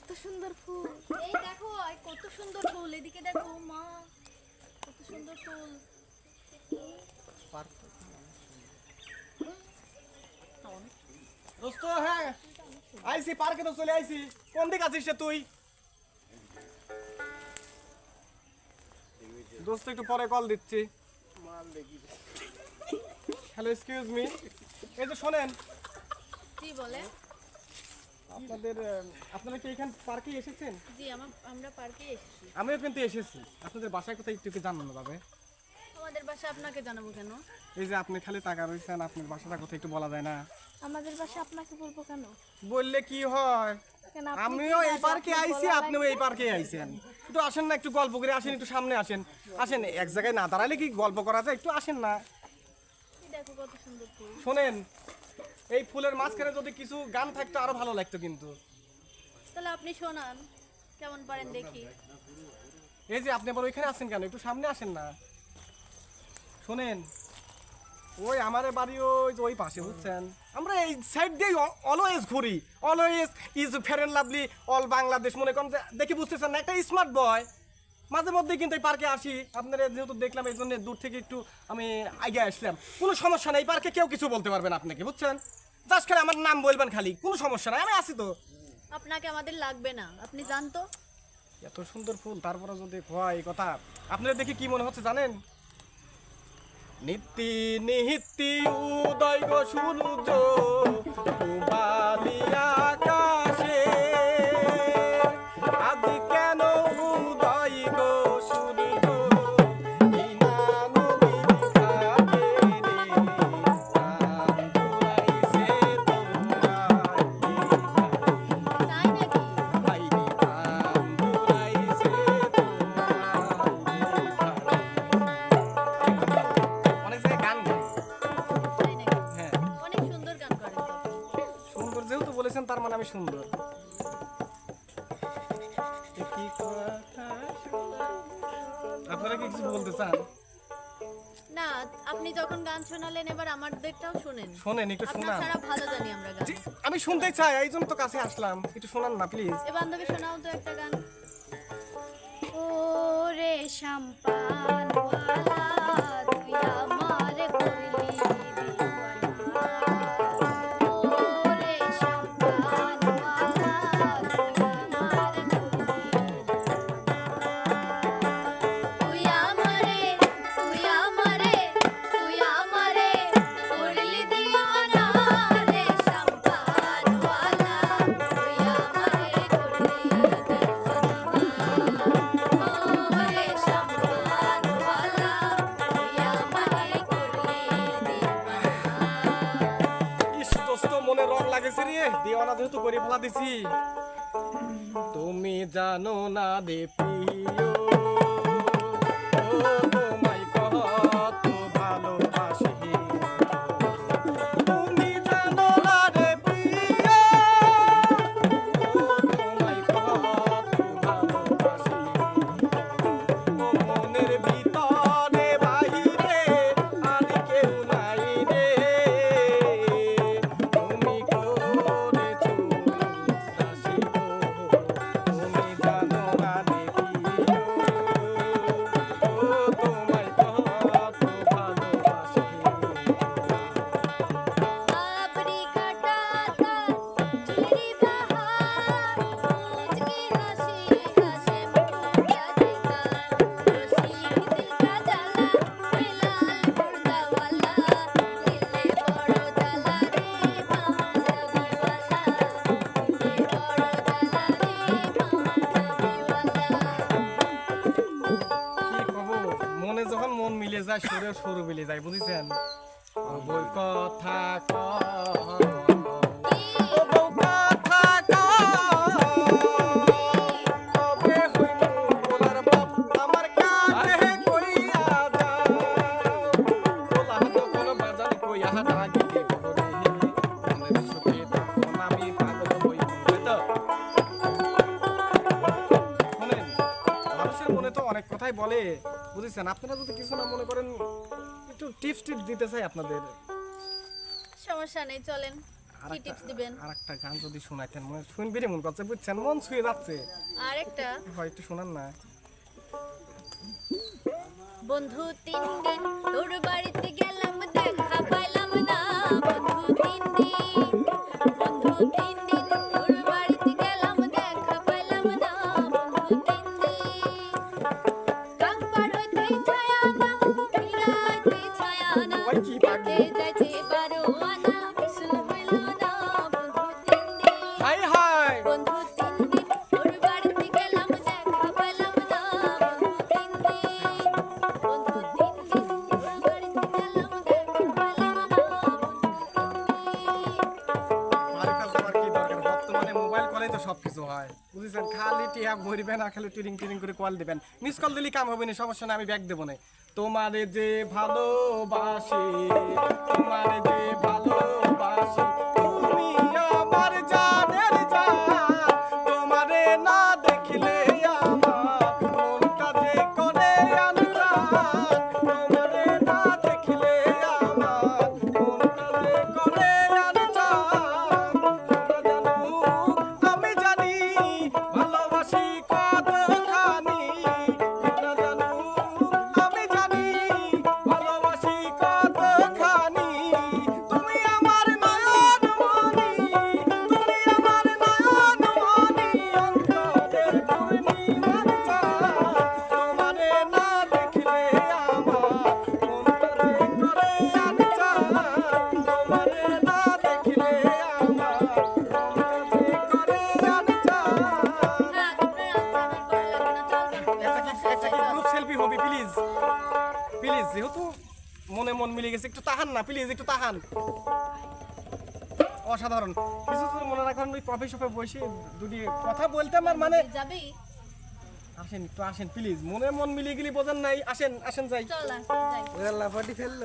এত সুন্দর ফুল। এই দেখো কত সুন্দর ফুল। এদিকে দেখো মা কত সুন্দর ফুল। দোস্ত হ্যাঁ। আইসি পার্কে তো চলে আইসি। কোন দিক আছিস রে তুই? দোস্ত একটু পরে কল দিচ্ছি। হ্যালো এক্সকিউজ মি এই যে শোনেন। জি বলে? আপনাদের আপনারা কি এখান পার্কে এসেছেন? জি আমার আমরা পার্কে এসেছি। আমিও কিন্তু এসেছি। আপনাদের বাসায় কোথায় একটু একটু জানানো যাবে? আমাদের বাসা আপনাকে জানাব কেন? এই যে আপনি খালি টাকা রয়েছেন আপনার বাসাটা কোথায় একটু বলা যায় না। আমাদের বাসা আপনাকে বলব কেন? বললে কি হয়? আমিও এই পার্কে আইছি আপনিও এই পার্কে আইছেন। একটু আসেন না একটু গল্প করে আসেন একটু সামনে আসেন। আসেন এক জায়গায় না দাঁড়ালে কি গল্প করা যায়? একটু আসেন না এই দেখো কত সুন্দর ফুল শোনেন এই ফুলের মাঝখানে যদি কিছু গান থাকতো আরও ভালো লাগতো কিন্তু। তাহলে আপনি শোনান কেমন পারেন দেখি। এই যে আপনি আবার ওইখানে আছেন কেন? একটু সামনে আসেন না। শোনেন ওই আমার বাড়ি ওই যে ওই পাশে বুঝছেন? আমরা এই সাইড দিয়ে অলওয়েজ ঘুরি। Always is fair and lovely all Bangladesh মনে করেন দেখে বুঝতেছেন না একটা স্মার্ট বয় মাঝে মধ্যেই কিন্তু এই পার্কে আসি। আপনারা যেহেতু দেখলাম এই জন্য দূর থেকে একটু আমি আগে আসলাম। কোনো সমস্যা নেই পার্কে কেউ কিছু বলতে পারবেন আপনাকে বুঝছেন? জাস্ট খালি আমার নাম বলবেন খালি কোনো সমস্যা নাই আমি আসি তো। আপনাকে আমাদের লাগবে না আপনি জানতো এত সুন্দর ফুল তারপরে যদি হয় এই কথা আপনারা দেখে কি মনে হচ্ছে জানেন? নিত্যি নিহিত্তি উদয় গো সূর্য পুবালি মানে সুন্দর এ কি কথা সুন্দর। আপনারা কি কিছু বলতে চান? না আপনি যখন গান শোনালেন এবার আমাদেরটাও শোনেন। শোনেন একটু আপনার শোনান। সারা ভালো জানি আমরা গান। আমি শুনতে চাই এই জন্য তো কাছে আসলাম। একটু শোনান না প্লিজ। এ বান্ধবী শোনাও তো একটা গান। ও রে শাম্পানওয়ালা। তুই রং দেওয়ানা যেহেতু করে ফেলা দিছি। তুমি জানো না দে প্রিয় তোমায় সুরে সুর মিলে যায় বুঝেছেন? কথা কয় বলে বুঝেছেন? আপনারা যদি কিছু না মনে করেন একটু টিপস টিপস দিতে চাই আপনাদের। সমস্যা নেই চলেন। কি টিপস দিবেন? আরেকটা গান যদি শোনাতেন মনে শুনবি রে মন করছে বুঝছেন? মন ছুঁয়ে যাচ্ছে। আরেকটা? হয় একটু শোনান না। বন্ধু তিন দিন তোর বাড়িতে গেলাম। না ওই কি টিয়া ভরবে না, খালি টিরিং টিরিং করে কল দিবেন। মিস কল দিলে কাম হবে না, সমস্যা না আমি ব্যাগ দেবো না। তোমারে যে ভালোবাসি, তোমারে যে ভালোবাসি মনে মন মিলে গেছে একটু তাহান না প্লিজ একটু তাহান। অসাধারণ। কিছু কিছু মনে রাখুন ওই কফি শপে বসে দুটি কথা বলতে আমার মানে যাবি? আসেন একটু আসেন প্লিজ মনে মন মিলে গেলি বোঝেন নাই আসেন আসেন যাই। চল যাই। ফেলল।